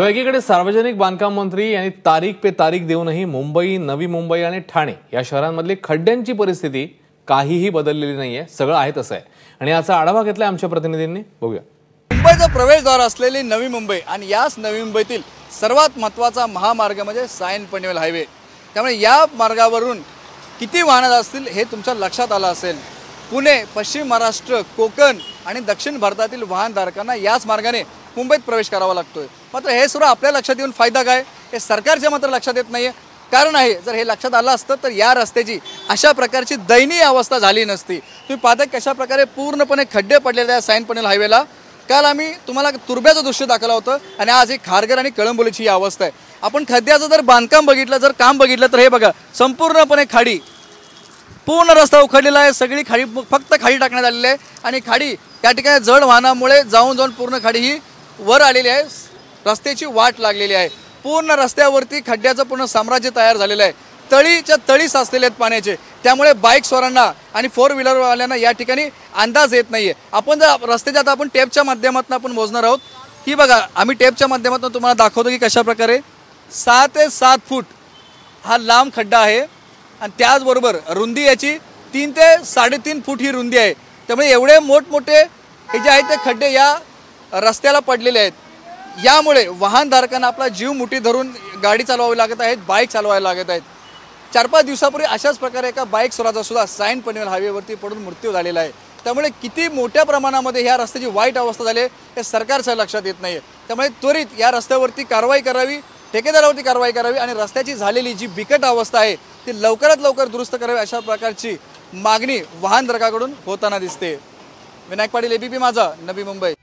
तेव्हा एकीकडे सार्वजनिक बांधकाम मंत्री यांनी तारीख पे तारीख देऊनही मुंबई नवी मुंबई आणि ठाणे या शहरांमधली खड्ड्यांची परिस्थिती काहीही बदललेली नाहीये. सगळं आहे तसं आहे. आणि याचा आढावा घेतलाय आमच्या प्रतिनिधींनी. बघूया. मुंबईचा प्रवेशद्वार असलेली नवी मुंबई आणि याच नवी मुंबईतील सर्वात महत्त्वाचा महामार्ग म्हणजे सायन पनवेल हायवे. त्यामुळे या मार्गावरून किती वाहनं असतील हे तुमच्या लक्षात आलं असेल. पुणे पश्चिम महाराष्ट्र कोकण आणि दक्षिण भारतातील वाहनधारकांना याच मार्गाने मुंबईत प्रवेश करावा लागतोय. मात्र हे सर्व आपल्या लक्षात येऊन फायदा काय? हे सरकारच्या मात्र लक्षात येत नाहीये. कारण आहे जर हे लक्षात आलं असतं तर या रस्त्याची अशा प्रकारची दयनीय अवस्था झाली नसती. तुम्ही पाहता कशा प्रकारे पूर्णपणे खड्डे पडलेले आहे सायन पनेल हायवेला. काल आम्ही तुम्हाला तुरब्याचं दृश्य दाखवलं होतं आणि आज ही खारघर आणि कळंबोलीची ही अवस्था आहे. आपण खड्ड्याचं जर बांधकाम बघितलं जर काम बघितलं तर हे बघा संपूर्णपणे खाडी पूर्ण रस्ता उखडलेला आहे. सगळी खाडी फक्त खाडी टाकण्यात आलेली आहे. आणि खाडी या ठिकाणी जड वाहनामुळे जाऊन जाऊन पूर्ण खाडी ही वर आलेली आहे. रस्त्याची वाट लागलेली आहे. पूर्ण रस्त्यावरती खड्ड्याचं पूर्ण साम्राज्य तयार झालेलं आहे. तळीच्या तळी साचलेले आहेत पाण्याचे. त्यामुळे बाईक स्वारांना आणि फोर व्हीलरवाल्यांना या ठिकाणी अंदाज येत नाही आहे आपण जर रस्त्याच्या आता आपण टेपच्या माध्यमातून आपण मोजणार आहोत. ही बघा आम्ही टेपच्या माध्यमातून तुम्हाला दाखवतो की कशा प्रकारे सहा ते सात फूट हा लांब खड्डा आहे. आणि त्याचबरोबर रुंदी याची तीन ते साडेतीन फूट ही रुंदी आहे. त्यामुळे एवढे मोठमोठे हे जे आहेत ते खड्डे या रस्त्याला पडलेले आहेत. यामुळे वाहनधारकांना आपला जीव मुठी धरून गाडी चालवावी लागत आहेत बाईक चालवायला लागत आहेत. चार पाच दिवसापूर्वी अशाच प्रकारे एका बाईक स्वराचा सुद्धा सायन पनवेल हायवेवरती पडून मृत्यू झालेला आहे. त्यामुळे किती मोठ्या प्रमाणामध्ये ह्या रस्त्याची वाईट अवस्था झाली आहे हे सरकारच्या लक्षात येत नाही त्यामुळे त्वरित या रस्त्यावरती कारवाई करावी ठेकेदारावरती कारवाई करावी आणि रस्त्याची झालेली जी बिकट अवस्था आहे ती लवकरात लवकर दुरुस्त करावी अशा प्रकारची मागणी वाहनधारकाकडून होताना दिसते. विनायक पाटील एबीपी माझा नवी मुंबई.